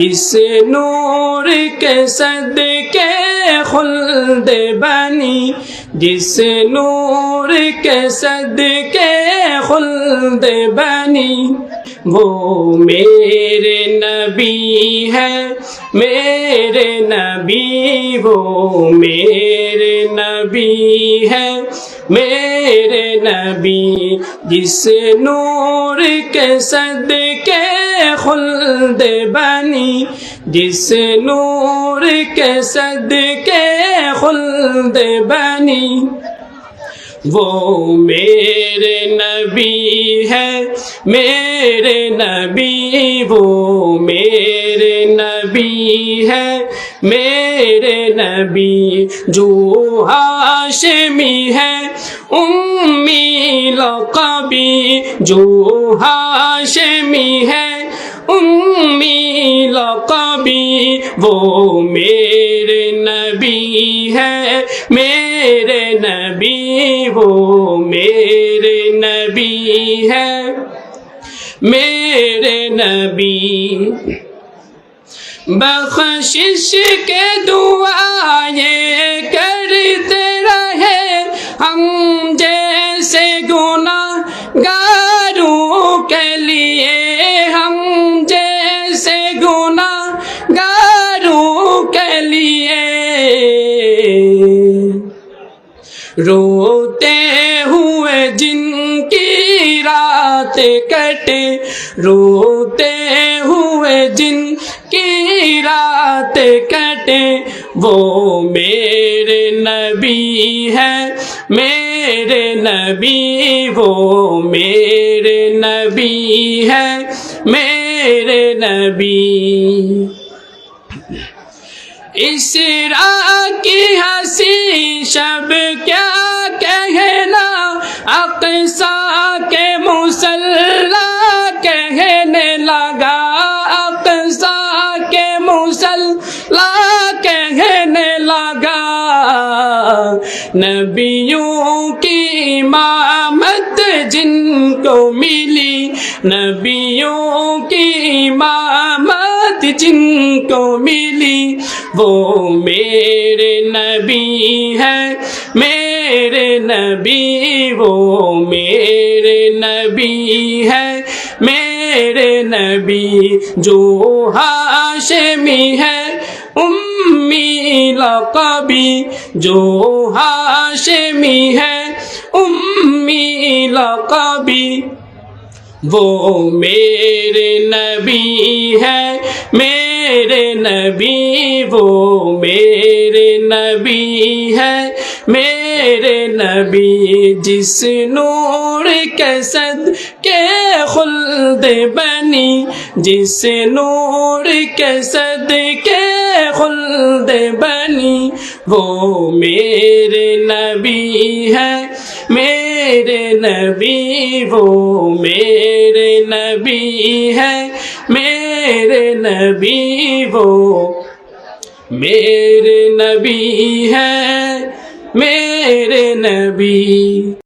इस नूर के सदके खुल्द बनी, जिस नूर के सदके खुल्द बनी, वो मेरे नबी है, मेरे नबी, वो मेरे नबी है। मेरे नबी, जिस नूर के सदके खुल्द बनी, जिस नूर के सदके खुल्द बनी। वो मेरे नबी है, मेरे नबी, वो मेरे नबी है। मेरे नबी, जो हाशमी है, उम्मी लकबी, जो हाशमी है, उम्मी लकबी, वो मेरे नबी है, मेरे नबी, वो मेरे नबी है, मेरे नबी। बख्शिश के दुआएँ करते रहे। हम जैसे गुना के लिए, हम जैसे गुना के लिए। रोते हुए जिनकी रात कटे, रोते रात कटे वो मेरे नबी है। मेरे नबी, वो मेरे नबी है। मेरे नबी। इस की हँसी शब क्या कहना, अक्सा मुसल्ला कहने लगा, नबियों की इमामत जिनको मिली, नबियों की इमामत जिनको मिली, वो मेरे नबी है, मेरे नबी, वो मेरे नबी है, मेरे नबी जो हाशमी है उम्मी लकबी, जो हाशमी है। उम्मी लकबी, वो मेरे नबी है। मेरे नबी, वो मेरे नबी है। मेरे नबी, जिस नूर के सद के खुल्द बनी, जिस नूर के सद के खुल्द बनी वो मेरे नबी है मेरे नबी वो मेरे नबी है मेरे नबी वो मेरे नबी है मेरे नबी